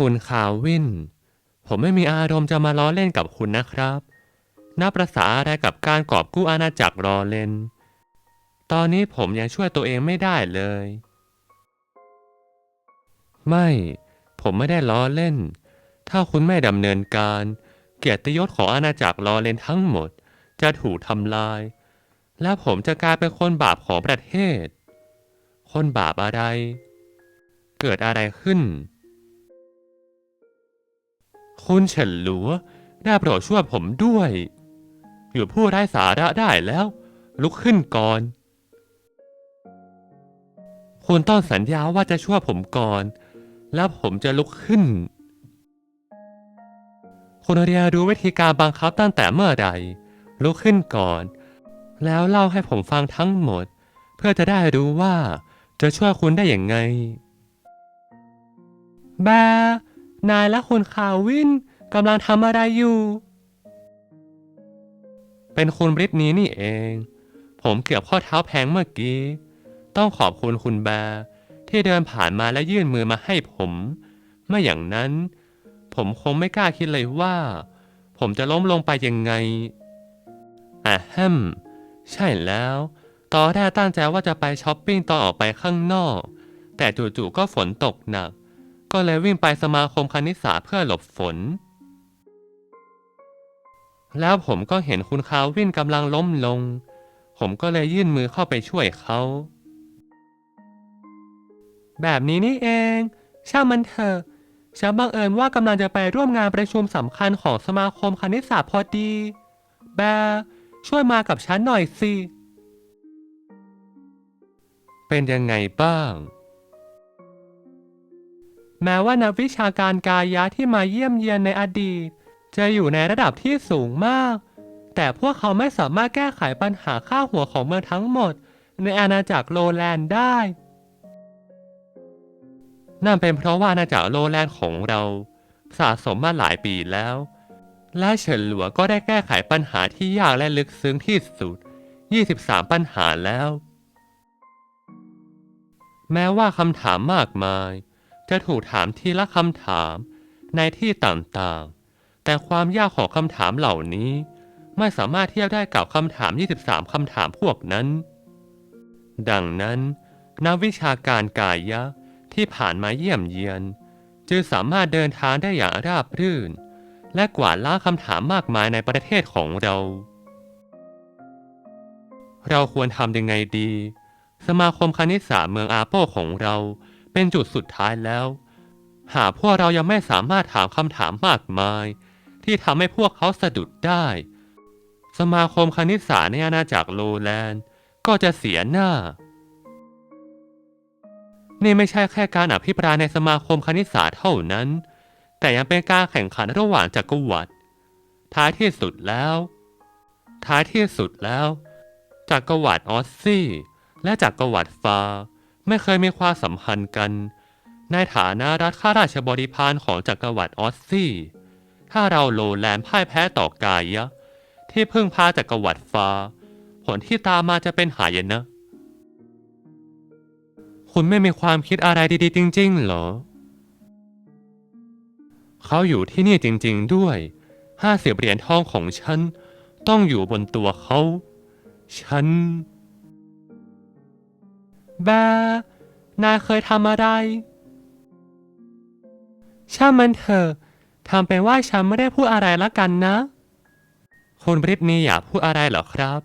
คุณคาวิน ผมไม่มีอารมณ์จะมาล้อเล่นกับคุณนะครับนับประษาอะไรกับการกอบกู้อาณาจักรรอเลน ตอนนี้ผมยังช่วยตัวเองไม่ได้เลย ไม่ ผมไม่ได้ล้อเล่น ถ้าคุณไม่ดำเนินการ เกียรติยศของอาณาจักรรอเลนทั้งหมด จะถูกทำลาย และผมจะกลายเป็นคนบาปของประเทศ คนบาปอะไร เกิดอะไรขึ้น คุณเฉินหลัวได้โปรดช่วยผมด้วย อยู่ผู้ไร้สาระได้แล้ว ลุกขึ้นก่อน คุณต้องสัญญาว่าจะช่วยผมก่อน แล้วผมจะลุกขึ้นคุณเรียนรู้วิธีการบังคับตั้งแต่เมื่อใด ลุกขึ้นก่อน แล้วเล่าให้ผมฟังทั้งหมด เพื่อจะได้รู้ว่า จะช่วยคุณได้อย่างไง แบร์นายและคุณคาวินกำลังทำอะไรอยู่ เป็นคุณบริตนี้นี่เอง ผมเกือบข้อเท้าแพงเมื่อกี้ ต้องขอบคุณคุณแบร์ที่เดินผ่านมาและยื่นมือมาให้ผมไม่อย่างนั้น ผมคงไม่กล้าคิดเลยว่า ผมจะล้มลงไปยังไง อะแฮมใช่แล้ว ตอนแรกตั้งใจว่าจะไปช้อปปิ้งตอนออกไปข้างนอก แต่จู่ๆก็ฝนตกหนัก ก็เลยวิ่งไปสมาคมคณิตศาสตร์เพื่อหลบฝน แล้วผมก็เห็นคุณคาวินกำลังล้มลง ผมก็เลยยื่นมือเข้าไปช่วยเขา แบบนี้นี่เอง ช่างมันเถอะฉันบังเอิญว่ากำลังจะไปร่วมงานประชุมสำคัญของสมาคมคณิตศาสตร์พอดี แบร์ ช่วยมากับฉันหน่อยสิ เป็นยังไงบ้าง แม้ว่านักวิชาการกายะที่มาเยี่ยมเยียนในอดีต จะอยู่ในระดับที่สูงมาก แต่พวกเขาไม่สามารถแก้ไขปัญหาค่าหัวของเมืองทั้งหมด ในอาณาจักรโลแลนด์ได้ นั่นเป็นเพราะว่าอาณาจักรโลแลนด์ของเรา สะสมมาหลายปีแล้ว และเฉินหลัวก็ได้แก้ไขปัญหาที่ยากและลึกซึ้งที่สุด 23 ปัญหาแล้ว แม้ว่าคำถามมากมาย จะถูกถามทีละคำถามในที่ต่างๆ แต่ความยากของคำถามเหล่านี้ ไม่สามารถเทียบได้กับคำถาม 23 คำถามพวกนั้น ดังนั้น นักวิชาการกายะที่ผ่านมาเยี่ยมเยียน จึงสามารถเดินทางได้อย่างราบรื่น และกวาดล้างคำถามมากมายในประเทศของเรา เราควรทำยังไงดี สมาคมคณิตศาสตร์เมืองอาโปของเราเป็นจุดสุดท้ายแล้ว หากพวกเรายังไม่สามารถถามคำถามมากมาย ที่ทำให้พวกเขาสะดุดได้ สมาคมคณิตศาสตร์ในอาณาจักรโลแลนด์ ก็จะเสียหน้า นี่ไม่ใช่แค่การอภิปรายในสมาคมคณิตศาสตร์เท่านั้น แต่ยังเป็นการแข่งขันระหว่างจักรวรรดิท้ายที่สุดแล้ว ท้ายที่สุดแล้วจักรวรรดิออสซี่ และจักรวรรดิฟา ไม่เคยมีความสัมพันธ์กัน ในฐานะรัฐข้าราชบริพารของจักรวรรดิออสซี่ ถ้าเราโลแลนพ่ายแพ้ต่อกายะ ที่พึ่งพาจักรวรรดิฟา ผลที่ตามมาจะเป็นหายนะ คุณไม่มีความคิดอะไรดีๆ จริง ๆ เหรอ เขาอยู่ที่นี่จริงๆด้วยห้าสิบเหรียญทองของฉัน ต้องอยู่บนตัวเขา ฉัน แบนายเคยทำอะไร ช่างมันเถอะทำเป็นว่าฉันไม่ได้พูดอะไรละกันนะ คุณบริตนี่อยากพูดอะไรเหรอครับ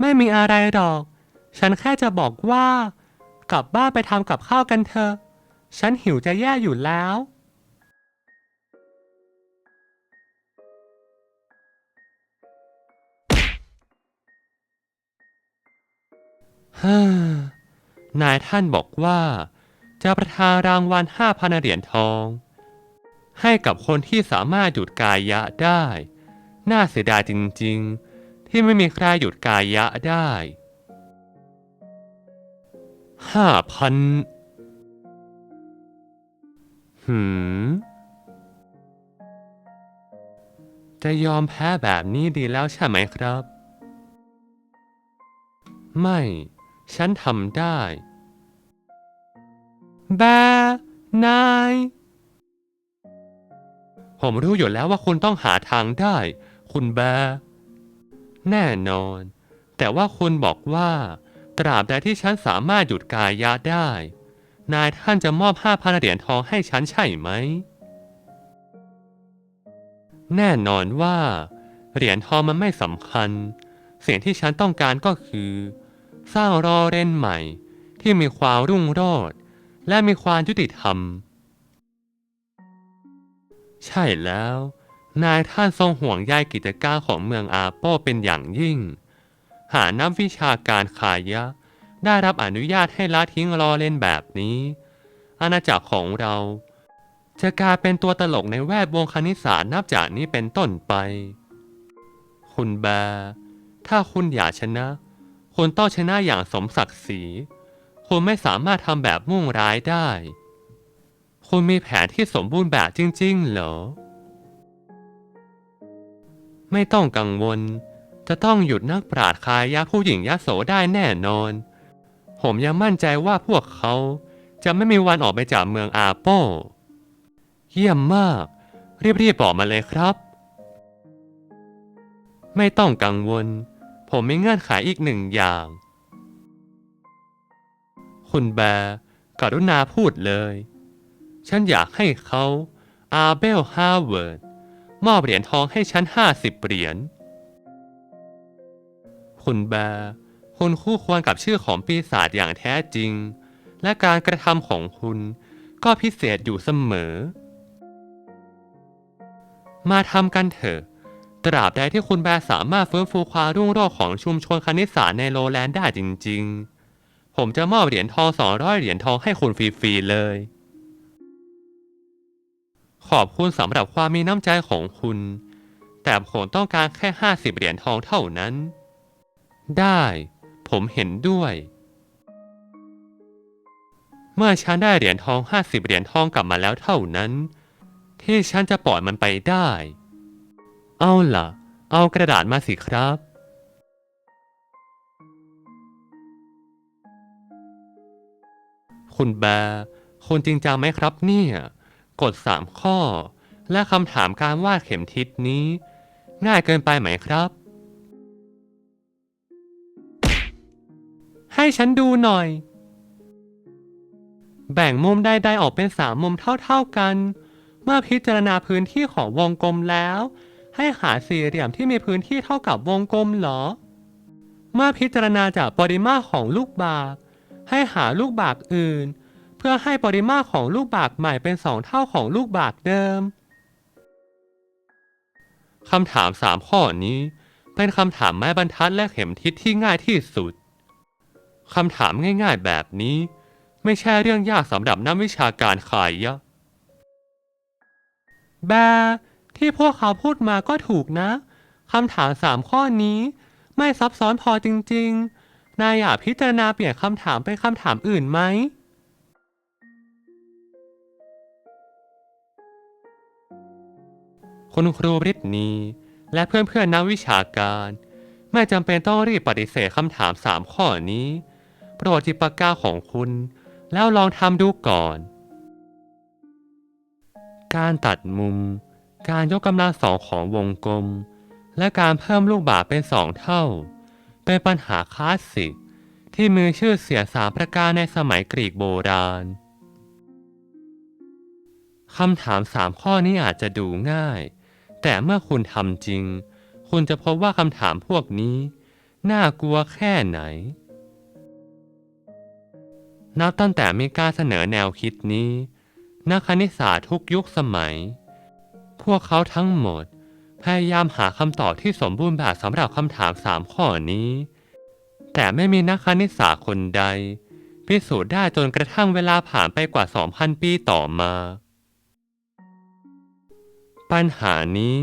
ไม่มีอะไรหรอก ฉันแค่จะบอกว่า กลับบ้านไปทำกับข้าวกันเถอะ ฉันหิวจะแย่อยู่แล้ว ฮ่านายท่านบอกว่า จะประทานรางวัลห้าพันเหรียญทอง ให้กับคนที่สามารถหยุดกายะได้ น่าเสียดายจริงๆ ที่ไม่มีใครหยุดกายะได้ห้าพัน หืม จะยอมแพ้แบบนี้ดีแล้วใช่ไหมครับ ไม่ ฉันทำได้ แบ นาย ผมรู้อยู่แล้วว่าคุณต้องหาทางได้ คุณแบ แน่นอน แต่ว่าคุณบอกว่า ตราบใดที่ฉันสามารถหยุดกายะได้ นายท่านจะมอบห้าพันเหรียญทองให้ฉันใช่ไหม แน่นอนว่า เหรียญทองมันไม่สำคัญ เสิ่งที่ฉันต้องการก็คือ สร้างรอเรนใหม่ ที่มีความรุ่งโรจน์และมีความยุติธรรม ใช่แล้ว นายท่านทรงห่วงใยกิจการของเมืองอาโปเป็นอย่างยิ่ง หานักวิชาการขายะ ได้รับอนุญาตให้ละทิ้งรอเล่นแบบนี้ อาณาจักรของเรา จะกลายเป็นตัวตลกในแวดวงคณิตศาสตร์นับจากนี้เป็นต้นไป คุณแบร์ถ้าคุณอยากชนะ คุณต้องชนะอย่างสมศักดิ์ศรี คุณไม่สามารถทำแบบมุ่งร้ายได้ คุณมีแผนที่สมบูรณ์แบบจริง ๆ เหรอ ไม่ต้องกังวล จะต้องหยุดนักปราดคายาผู้หญิงยโสได้แน่นอน ผมยังมั่นใจว่าพวกเขาจะไม่มีวันออกไปจากเมืองอาโป เยี่ยมมาก รีบๆบอกมาเลยครับ ไม่ต้องกังวล ผมมีเงื่อนไขอีกหนึ่งอย่าง คุณแบร์กรุณาพูดเลย ฉันอยากให้เขาอาเบลฮาเวิร์ดมอบเหรียญทองให้ฉันห้าสิบเหรียญ คุณแบร์ คุณคู่ควรกับชื่อของปีศาจอย่างแท้จริง และการกระทำของคุณก็พิเศษอยู่เสมอ มาทำกันเถอะ ตราบใดที่คุณแบร์สามารถฟื้นฟูความรุ่งโรจน์ของชุมชนคณิตศาสตร์ในโลแลนด์ได้จริง ๆ ผมจะมอบเหรียญทอง 200 เหรียญทองให้คุณฟรีๆเลย ขอบคุณสำหรับความมีน้ำใจของคุณ แต่ผมต้องการแค่ 50 เหรียญทองเท่านั้น ได้ ผมเห็นด้วย เมื่อฉันได้เหรียญทอง 50 เหรียญทองกลับมาแล้วเท่านั้น ที่ฉันจะปล่อยมันไปได้ เอาล่ะ เอากระดาษมาสิครับ คุณแบร์คุณจริงจังไหมครับเนี่ย กด 3 ข้อ และคำถามการวาดเข็มทิศนี้ ง่ายเกินไปไหมครับ ให้ฉันดูหน่อย แบ่งมุมใดๆออกเป็นสามมุมเท่าๆกัน เมื่อพิจารณาพื้นที่ของวงกลมแล้ว ให้หาสี่เหลี่ยมที่มีพื้นที่เท่ากับวงกลมหรอ เมื่อพิจารณาจากปริมาตรของลูกบาก ให้หาลูกบากอื่น เพื่อให้ปริมาตรของลูกบากใหม่เป็นสองเท่าของลูกบากเดิมคำถามสามข้อนี้ เป็นคำถามไม้บรรทัดและเข็มทิศที่ง่ายที่สุด คำถามง่ายๆแบบนี้ ไม่ใช่เรื่องยากสำหรับนักวิชาการขายยะแบที่พวกเขาพูดมาก็ถูกนะคำถามสามข้อนี้ ไม่ซับซ้อนพอจริง ๆ นายอยากพิจารณาเปลี่ยนคำถามเป็นคำถามอื่นไหมคุณครูบริตนีและเพื่อนๆนักวิชาการ ไม่จำเป็นต้องรีบปฏิเสธคำถามสามข้อนี้ โปรดจิบปากกาของคุณ แล้วลองทำดูก่อน การตัดมุม การยกกำลังสองของวงกลม และการเพิ่มลูกบาศก์เป็นสองเท่า เป็นปัญหาคลาสสิก ที่มีชื่อเสียสามประการในสมัยกรีกโบราณคำถามสามข้อนี้อาจจะดูง่าย แต่เมื่อคุณทำจริง คุณจะพบว่าคำถามพวกนี้ น่ากลัวแค่ไหน นับตั้งแต่ไมีกล้าเสนอแนวคิดนี้ นักคณิตศาสตร์ทุกยุคสมัย พวกเขาทั้งหมด พยายามหาคำตอบที่สมบูรณ์แบบสำหรับคำถามสามข้อนี้ แต่ไม่มีนักคณิตศาสตร์คนใด พิสูจน์ได้จนกระทั่งเวลาผ่านไปกว่า 2,000 ปีต่อมา ปัญหานี้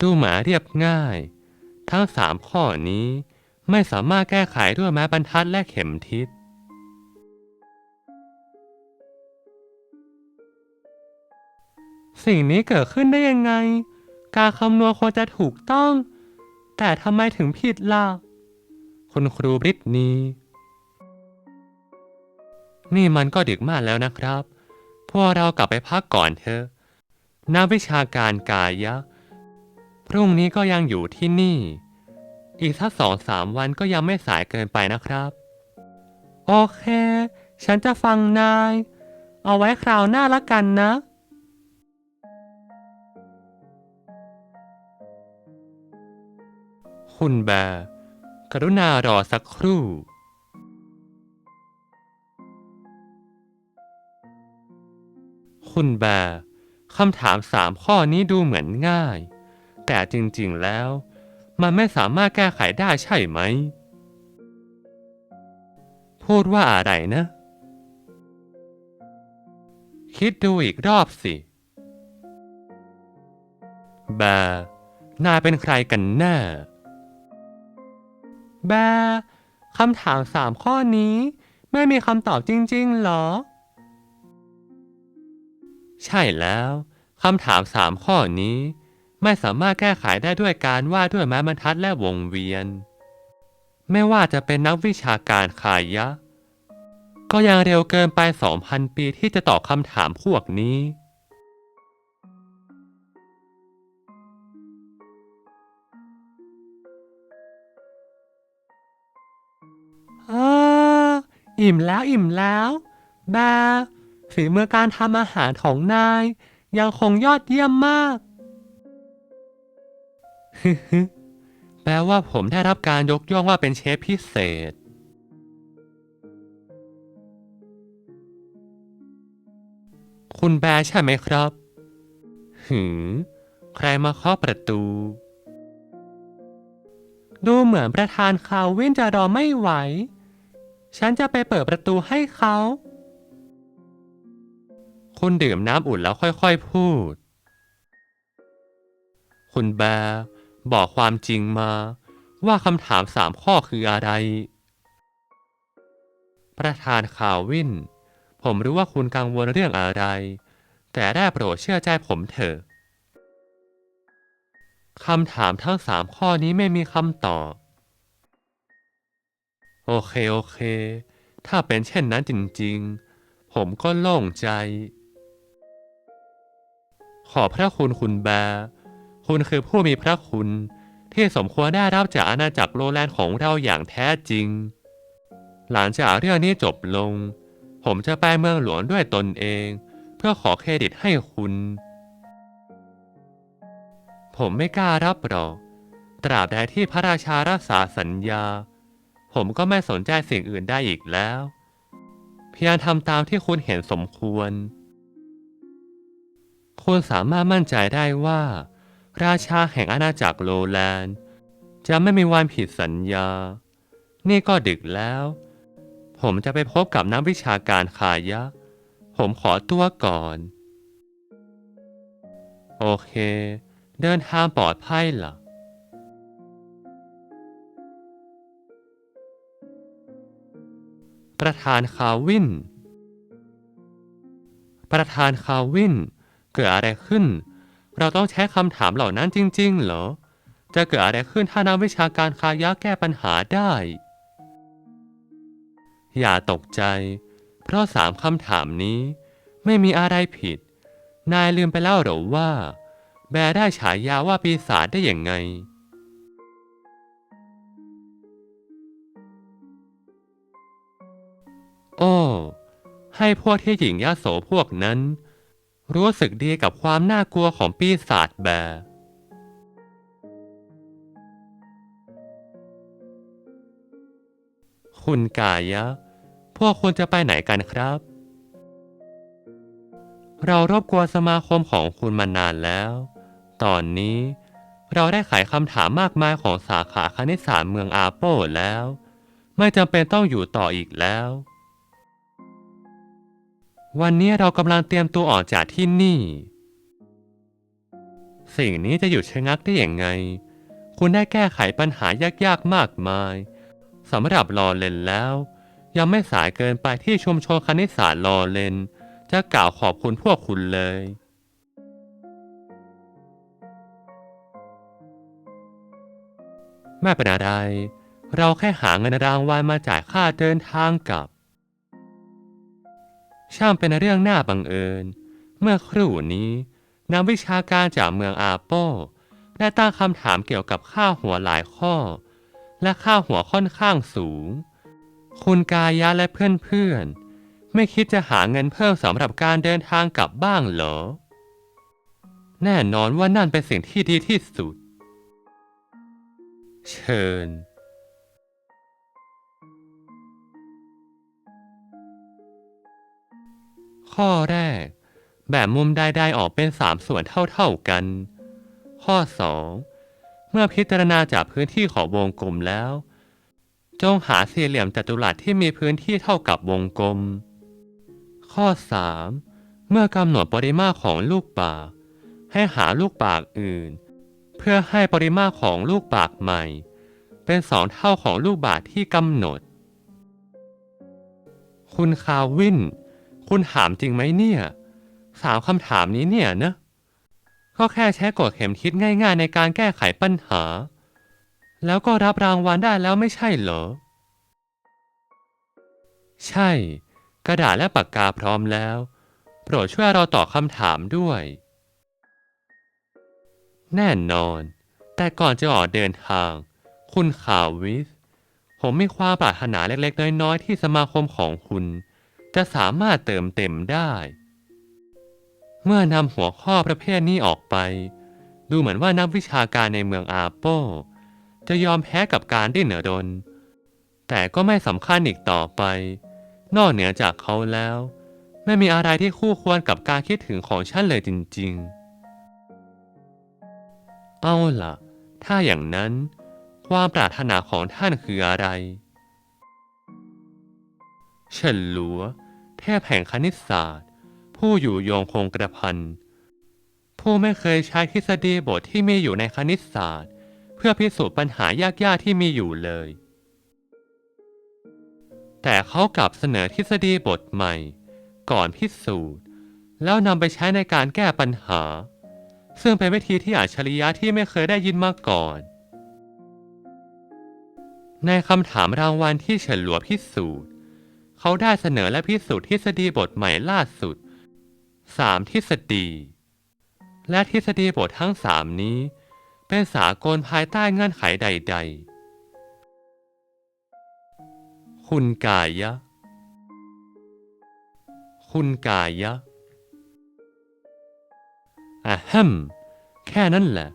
ดูหมาเรียบง่าย ทั้งสามข้อนี้ไม่สามารถแก้ไขด้วยไม้บรรทัดและเข็มทิศ สิ่งนี้เกิดขึ้นได้ยังไง การคำนวณควรจะถูกต้อง แต่ทำไมถึงผิดล่ะ คุณครูบริตนีนี่มันก็ดึกมากแล้วนะครับ พวกเรากลับไปพักก่อนเถอะนักวิชาการกายะ พรุ่งนี้ก็ยังอยู่ที่นี่ อีกสักสองสามวันก็ยังไม่สายเกินไปนะครับ โอเค ฉันจะฟังนาย เอาไว้คราวหน้าละกันนะ คุณแบร์กรุณารอสักครู่ คุณแบร์คำถามสามข้อนี้ดูเหมือนง่าย แต่จริงๆแล้ว มันไม่สามารถแก้ไขได้ใช่ไหม พูดว่าอะไรนะ คิดดูอีกรอบสิแบร์นายเป็นใครกันแน่ แบคำถามสามข้อนี้ ไม่มีคำตอบจริง ๆ หรอ ใช่แล้วคำถามสามข้อนี้ ไม่สามารถแก้ไขได้ด้วยการวาดด้วยไม้บรรทัดและวงเวียน ไม่ว่าจะเป็นนักวิชาการขายะ ก็ยังเร็วเกินไป 2,000 ปีที่จะตอบคำถามพวกนี้ อิ่มแล้วอิ่มแล้วแบฝีมือการทำอาหารของนาย ยังคงยอดเยี่ยมมากฮึฮึแปลว่าผมได้รับการยกย่องว่าเป็นเชฟพิเศษ คุณแบร์ใช่ไหมครับ หือใครมาเคาะประตู ดูเหมือนประธานคาววินจะรอไม่ไหว ฉันจะไปเปิดประตูให้เขา คุณดื่มน้ำอุ่นแล้วค่อยๆพูด คุณแบร์บอกความจริงมาว่าคำถามสามข้อคืออะไร ประธานข่าววิน ผมรู้ว่าคุณกังวลเรื่องอะไร แต่ได้โปรดเชื่อใจผมเถอะ คำถามทั้งสามข้อนี้ไม่มีคำตอบ โอเคโอเค ถ้าเป็นเช่นนั้นจริงๆ ผมก็โล่งใจ ขอพระคุณคุณแบร์คุณคือผู้มีพระคุณที่สมควรได้รับจากอาณาจักรโรแลนด์ของเราอย่างแท้จริง หลังจากเรื่องนี้จบลง ผมจะไปเมืองหลวงด้วยตนเอง เพื่อขอเครดิตให้คุณ ผมไม่กล้ารับหรอก ตราบใดที่พระราชารักษาสัญญา ผมก็ไม่สนใจสิ่งอื่นได้อีกแล้ว เพียงทำตามที่คุณเห็นสมควร คุณสามารถมั่นใจได้ว่า ราชาแห่งอาณาจักรโลแลนด์ จะไม่มีวันผิดสัญญา นี่ก็ดึกแล้ว ผมจะไปพบกับนักวิชาการขายะ ผมขอตัวก่อน โอเค เดินทางปลอดภัยล่ะ ประธานคาวิน ประธานคาวิน เกิดอะไรขึ้น เราต้องใช้คำถามเหล่านั้นจริง ๆ เหรอ จะเกิดอะไรขึ้นถ้านักวิชาการคายะแก้ปัญหาได้ อย่าตกใจ เพราะสามคำถามนี้ ไม่มีอะไรผิด นายลืมไปแล้วหรือว่า แบร์ได้ฉายาว่าปีศาจได้อย่างไง โอ้ ให้พวกที่หญิงยโสพวกนั้น รู้สึกดีกับความน่ากลัวของปีศาจแบรคุณกายะ พวกคุณจะไปไหนกันครับ เรารบกวนสมาคมของคุณมานานแล้ว ตอนนี้เราได้ไขคำถามมากมายของสาขาคณิตศาสตร์เมืองอาโปแล้ว ไม่จำเป็นต้องอยู่ต่ออีกแล้ว วันนี้เรากำลังเตรียมตัวออกจากที่นี่ สิ่งนี้จะหยุดชะงักได้อย่างไง คุณได้แก้ไขปัญหายากๆมากมายสำหรับรอเลนแล้ว ยังไม่สายเกินไปที่ชุมชนคณิตศาสตร์รอเลน จะกล่าวขอบคุณพวกคุณเลยไม่เป็นอะไร เราแค่หาเงินรางวัลมาจ่ายค่าเดินทางกลับ ช่างเป็นเรื่องน่าบังเอิญ เมื่อครู่นี้นักวิชาการจากเมืองอาโปได้ตั้งคำถามเกี่ยวกับค่าหัวหลายข้อ และค่าหัวค่อนข้างสูง คุณกายะและเพื่อนๆ ไม่คิดจะหาเงินเพิ่มสำหรับการเดินทางกลับบ้างเหรอ แน่นอนว่านั่นเป็นสิ่งที่ดีที่สุด เชิญ ข้อแรก แบบมุมใดๆออกเป็นสามส่วนเท่าๆกัน ข้อ 2 เมื่อพิจารณาจากพื้นที่ของวงกลมแล้ว จงหาสี่เหลี่ยมจัตุรัสที่มีพื้นที่เท่ากับวงกลม ข้อ 3 เมื่อกำหนดปริมาตรของลูกปาก ให้หาลูกปากอื่น เพื่อให้ปริมาตรของลูกปากใหม่ เป็นสองเท่าของลูกบาศก์ที่กำหนด คุณคาวิน คุณถามจริงไหมเนี่ยสามคำถามนี้เนี่ยนะก็แค่ใช้กฎเข็มทิศง่ายๆในการแก้ไขปัญหา แล้วก็รับรางวัลได้แล้วไม่ใช่เหรอ ใช่ กระดาษและปากกาพร้อมแล้ว โปรดช่วยเราตอบคำถามด้วย แน่นอน แต่ก่อนจะออกเดินทาง คุณข่าววิส ผมมีความปรารถนาเล็กๆ น้อยๆ ที่สมาคมของคุณ จะสามารถเติมเต็มได้ เมื่อนำหัวข้อประเภทนี้ออกไป ดูเหมือนว่านักวิชาการในเมืองอาโป จะยอมแพ้กับการดิ้นรนแต่ก็ไม่สำคัญอีกต่อไป นอกเหนือจากเขาแล้ว ไม่มีอะไรที่คู่ควรกับการคิดถึงของฉันเลยจริง ๆ เอาล่ะ ถ้าอย่างนั้นความปรารถนาของท่านคืออะไร เฉินหลัว เทพแห่งคณิตศาสตร์ ผู้อยู่โยงคงกระพัน ผู้ไม่เคยใช้ทฤษฎีบทที่มีอยู่ในคณิตศาสตร์ เพื่อพิสูจน์ปัญหายากๆที่มีอยู่เลย แต่เขากลับเสนอทฤษฎีบทใหม่ ก่อนพิสูจน์ แล้วนำไปใช้ในการแก้ปัญหา ซึ่งเป็นวิธีที่อัจฉริยะที่ไม่เคยได้ยินมาก่อนในคำถามรางวัลที่เฉินหลัวพิสูจน์ เขาได้เสนอและพิสูจน์ทฤษฎีบทใหม่ล่าสุด 3 ทฤษฎี และทฤษฎีบททั้ง 3 นี้ เป็นสากลภายใต้เงื่อนไขใด ๆ คุณกายะ คุณกายะอะฮัมแค่นั้นแหละ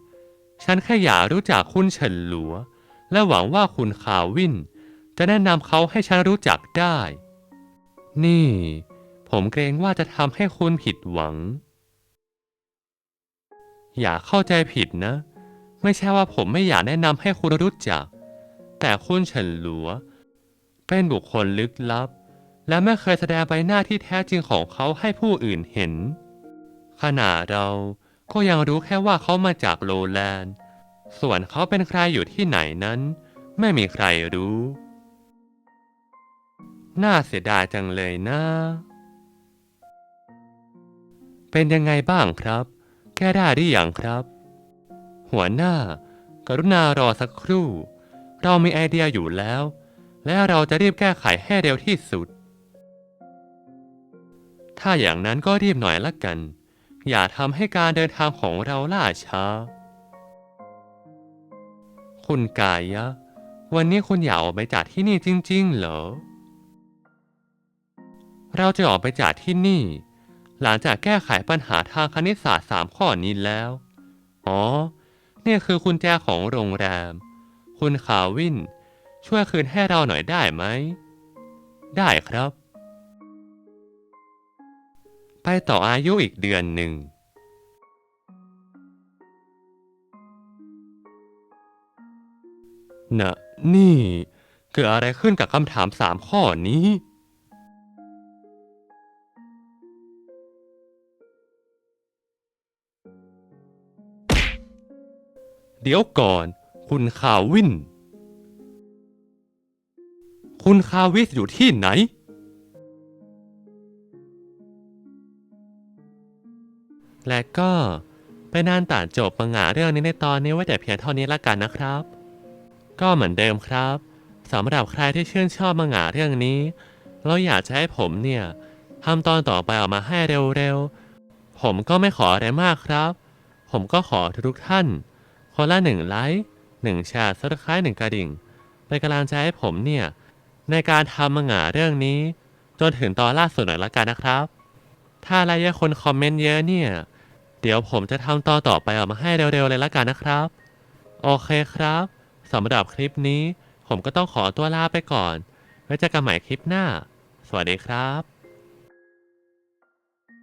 ฉันแค่อยากรู้จักคุณเฉินหลัว และหวังว่าคุณคาวิน จะแนะนำเขาให้ฉันรู้จักได้ นี่ ผมเกรงว่าจะทำให้คุณผิดหวัง อย่าเข้าใจผิดนะ ไม่ใช่ว่าผมไม่อยากแนะนำให้คุณรู้จัก แต่คุณเฉินหลัว เป็นบุคคลลึกลับ และไม่เคยแสดงใบหน้าที่แท้จริงของเขาให้ผู้อื่นเห็น ขณะเราก็ยังรู้แค่ว่าเขามาจากโลแลนด์ ส่วนเขาเป็นใครอยู่ที่ไหนนั้น ไม่มีใครรู้ น่าเสียดายจังเลยนะ เป็นยังไงบ้างครับ แก้ได้หรือยังครับ หัวหน้า กรุณารอสักครู่ เรามีไอเดียอยู่แล้ว และเราจะรีบแก้ไขให้เร็วที่สุด ถ้าอย่างนั้นก็รีบหน่อยละกัน อย่าทำให้การเดินทางของเราล่าช้า คุณกายะ วันนี้คุณอยากออกไปจากที่นี่จริง ๆ เหรอ เราจะออกไปจากที่นี่ หลังจากแก้ไขปัญหาทางคณิตศาสตร์สามข้อนี้แล้ว อ๋อ เนี่ยคือคุณแจของโรงแรม คุณคาวิน ช่วยคืนให้เราหน่อยได้ไหม ได้ครับ ไปต่ออายุอีกเดือนหนึ่งนะนี่เกิดอะไรขึ้นกับคำถามสามข้อนี้ เดี๋ยวก่อน คุณคาวิน คุณคาวิสอยู่ที่ไหน และก็เป็นานต่าจบปัญหาเรื่องนี้ในตอนนี้ไว้แต่เพียงเท่านี้ละกันนะครับ ก็เหมือนเดิมครับสำหรับใครที่ชื่นชอบมังงะเรื่องนี้แล้วอยากจะให้ผมเนี่ยทำตอนต่อไปออกมาให้เร็วๆ ผมก็ไม่ขออะไรมากครับ ผมก็ขอทุกท่าน คนละหนึ่งไลค์หนึ่งแชร์ซับสไครต์หนึ่งกระดิ่ง เป็นกำลังใจให้ผมเนี่ย ในการทำมังงะเรื่องนี้ จนถึงตอนล่าสุดหน่อยละกันนะครับ ถ้าอะไรเยอะคนคอมเมนต์เยอะเนี่ย เดี๋ยวผมจะทำตอนต่อไปออกมาให้เร็วๆเลยละกันนะครับ โอเคครับสำหรับคลิปนี้ ผมก็ต้องขอตัวลาไปก่อน ไว้เจอกันใหม่คลิปหน้า สวัสดีครับ